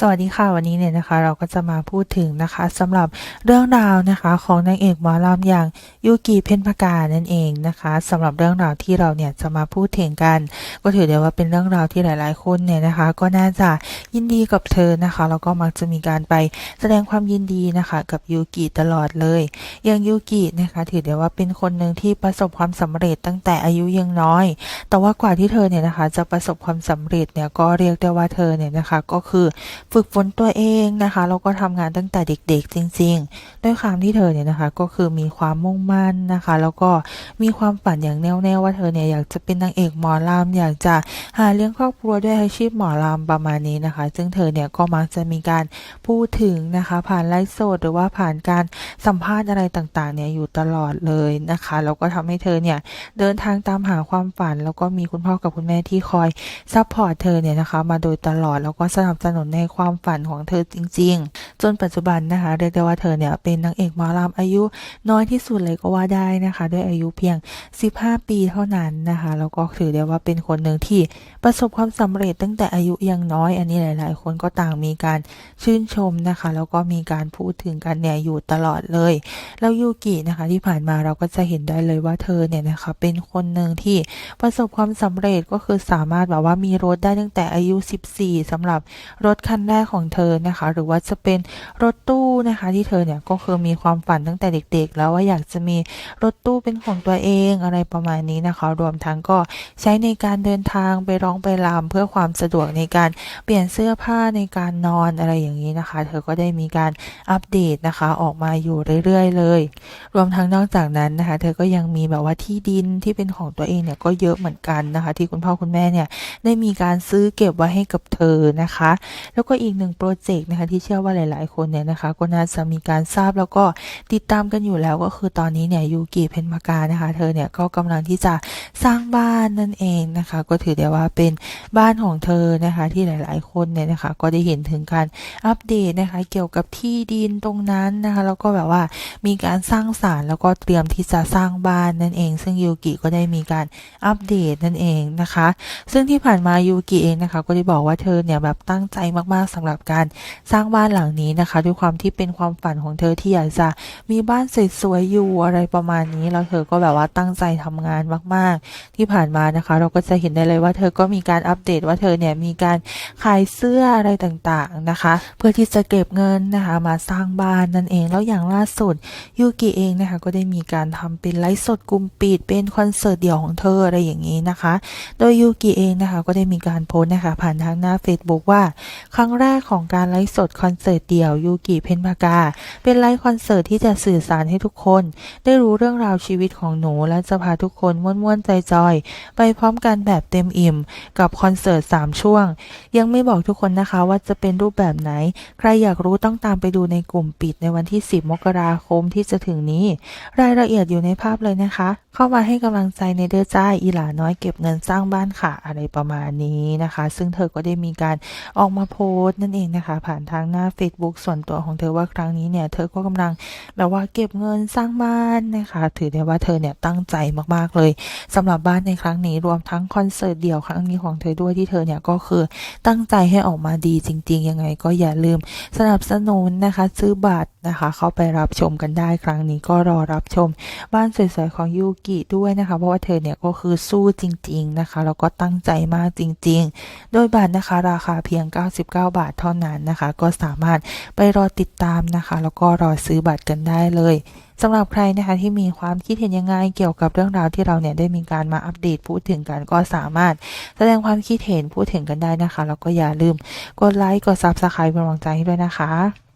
สวัสดีค่ะวันนี้เนี่ยนะคะ เราก็จะมาพูดถึงนะคะสำหรับเรื่องราวนะคะของนางเอกหมอลำอย่างยูกิเพ็ญพกานั่นเองนะคะสำหรับเรื่องราวที่เราเนี่ยจะมาพูดถึงกัน ก็ถือได้ว่าเป็นเรื่องราวที่หลาย ๆ คนเนี่ยนะคะ ก็น่าจะยินดีกับเธอนะคะแล้วก็มักจะมีการไปแสดงความยินดีนะคะกับยูกิตลอดเลยอย่างยูกินะคะถือได้ว่าเป็นคนหนึ่งที่ประสบความสำเร็จตั้งแต่อายุยังน้อย แต่ว่ากว่าที่เธอเนี่ยนะคะจะประสบความสำเร็จเนี่ยก็เรียกได้ว่าเธอเนี่ยนะคะก็คือฝึกฝนตัวเองนะคะแล้วก็ทำงานตั้งแต่เด็กๆ จริง ๆ ด้วยความที่เธอเนี่ยนะคะก็คือมีความมุ่งมั่นนะคะ แล้วก็มีความฝันอย่างแน่วแน่ว่าเธอเนี่ยอยากจะเป็นนางเอกหมอลำอยากจะหาเลี้ยงครอบครัวด้วยอาชีพหมอลำประมาณนี้นะคะ ซึ่งเธอเนี่ยก็มักจะมีการพูดถึงนะคะ ผ่านไลฟ์สดหรือว่าผ่านการสัมภาษณ์อะไรต่างๆเนี่ยอยู่ตลอดเลยนะคะแล้วก็ทำให้เธอเนี่ยเดินทางตามหาความฝัน แล้วก็มีคุณพ่อกับคุณแม่ที่คอยซัพพอร์ตเธอเนี่ยนะคะมาโดยตลอดแล้วก็สนับสนุนในความฝันของเธอจริง ๆ จนปัจจุบันนะคะเรียกได้ว่าเธอเนี่ยเป็นนางเอกหมอลำอายุน้อยที่สุดเลยก็ว่าได้นะคะ ด้วยอายุเพียง 15 ปีเท่านั้นนะคะแล้วก็ถือได้ว่าเป็นคนหนึ่งที่ประสบความสำเร็จตั้งแต่อายุยังน้อย อันนี้หลาย ๆ คนก็ต่างมีการชื่นชมนะคะ แล้วก็มีการพูดถึงกันเนี่ยอยู่ตลอดเลยแล้วยูกินะคะที่ผ่านมาเราก็จะเห็นได้เลยว่าเธอเนี่ยนะคะเป็นคนหนึ่งที่ประสบความสำเร็จก็คือสามารถแบบว่ามีรถได้ตั้งแต่อายุ 14สำหรับรถคันแรกของเธอนะคะ หรือว่าจะเป็นรถตู้นะคะ ที่เธอเนี่ยก็คือมีความฝันตั้งแต่เด็ก ๆ แล้วว่าอยากจะมีรถตู้เป็นของตัวเองอะไรประมาณนี้นะคะ รวมทั้งก็ใช้ในการเดินทางไปร้องไปรำเพื่อความสะดวกในการเปลี่ยนเสื้อผ้าในการนอนอะไรอย่างนี้นะคะ เธอก็ได้มีการอัปเดตนะคะออกมาอยู่เรื่อยๆ เลย รวมทั้งนอกจากนั้นนะคะ เธอก็ยังมีแบบว่าที่ดินที่เป็นของตัวเองเนี่ยก็เยอะเหมือนกันนะคะ ที่คุณพ่อคุณแม่เนี่ยได้มีการซื้อเก็บไว้ให้กับเธอนะคะ แล้วก็อีกหนึ่งโปรเจกต์นะคะที่เชื่อว่าหลาย ๆ คนเนี่ยนะคะ ก็น่าจะมีการทราบแล้วก็ติดตามกันอยู่แล้วก็คือตอนนี้เนี่ยยูกิเพนมากานะคะ เธอเนี่ยก็กำลังที่จะสร้างบ้านนั่นเองนะคะ ก็ถือได้ว่าเป็นบ้านของเธอนะคะ ที่หลาย ๆ คนเนี่ยนะคะ ก็ได้เห็นถึงการอัปเดตนะคะ เกี่ยวกับที่ดินตรงนั้นนะคะ แล้วก็แบบว่ามีการสร้างสารแล้วก็เตรียมที่จะสร้างบ้านนั่นเอง ซึ่งยูกิก็ได้มีการอัปเดตนั่นเองนะคะ ซึ่งที่ผ่านมายูกิเองนะคะ ก็ได้บอกว่าเธอเนี่ยแบบตั้งใจมาก ๆสำหรับการสร้างบ้านหลังนี้นะคะ ด้วยความที่เป็นความฝันของเธอที่อยากจะมีบ้านสวยๆอยู่อะไรประมาณนี้ แล้วเธอก็แบบว่าตั้งใจทำงานมาก ๆ ที่ผ่านมานะคะ เราก็จะเห็นได้เลยว่าเธอก็มีการอัปเดตว่าเธอเนี่ยมีการขายเสื้ออะไรต่างๆนะคะ เพื่อที่จะเก็บเงินนะคะมาสร้างบ้านนั่นเองแล้วอย่างล่าสุดยูกิเองนะคะก็ได้มีการทำเป็นไลฟ์สดกลุ่มปิดเป็นคอนเสิร์ตเดี่ยวของเธออะไรอย่างนี้นะคะ โดยยูกิเองนะคะก็ได้มีการโพสต์นะคะผ่านทางหน้า Facebook ว่า ครั้งแรกของการไลฟ์สดคอนเสิร์ตเดี่ยวยูกิเพนพากา เป็นไลฟ์คอนเสิร์ตที่จะสื่อสารให้ทุกคน ได้รู้เรื่องราวชีวิตของหนูและจะพาทุกคนม่วนๆใจจอย ไปพร้อมกันแบบเต็มอิ่ม กับคอนเสิร์ต 3 ช่วง ยังไม่บอกทุกคนนะคะว่าจะเป็นรูปแบบไหน ใครอยากรู้ต้องตามไปดูในกลุ่มปิดในวันที่ 10 มกราคมที่จะถึงนี้ รายละเอียดอยู่ในภาพเลยนะคะ เข้ามาให้กำลังใจในเด้อจ้าอีหลาน้อยเก็บเงินสร้างบ้านค่ะอะไรประมาณนี้นะคะ ซึ่งเธอก็ได้มีการออกมาโพสต์นั่นเองนะคะ ผ่านทางหน้า Facebook ส่วนตัวของเธอว่าครั้งนี้เนี่ย เธอก็กำลังแบบว่าเก็บเงินสร้างบ้านนะคะ ถือได้ว่าเธอเนี่ยตั้งใจมากๆเลยสำหรับบ้านในครั้งนี้รวมทั้งคอนเสิร์ตเดี่ยวครั้งนี้ของเธอด้วยที่เธอเนี่ยก็คือตั้งใจให้ออกมาดีจริง ๆ ยังไงก็อย่าลืมสนับสนุนนะคะ ซื้อบัตรนะคะ เข้าไปรับชมกันได้ครั้งนี้ก็รอรับชม บ้านสวยๆของยูกกิด้วยนะคะ เพราะว่าเธอเนี่ยก็คือสู้จริง ๆนะคะ แล้วก็ตั้งใจมากจริง ๆ โดยบัตรนะคะราคาเพียง 99 บาทเท่านั้นนะคะ ก็สามารถไปรอติดตามนะคะ แล้วก็รอซื้อบัตรกันได้เลยสำหรับใครนะคะที่มีความคิดเห็นยังไงเกี่ยวกับเรื่องราวที่เราเนี่ยได้มีการมาอัปเดตพูดถึงกันก็สามารถ แสดงความคิดเห็นพูดถึงกันได้นะคะ แล้วก็อย่าลืมกดไลค์กดซับสไครป์เป็นกำลังใจให้ด้วยนะคะ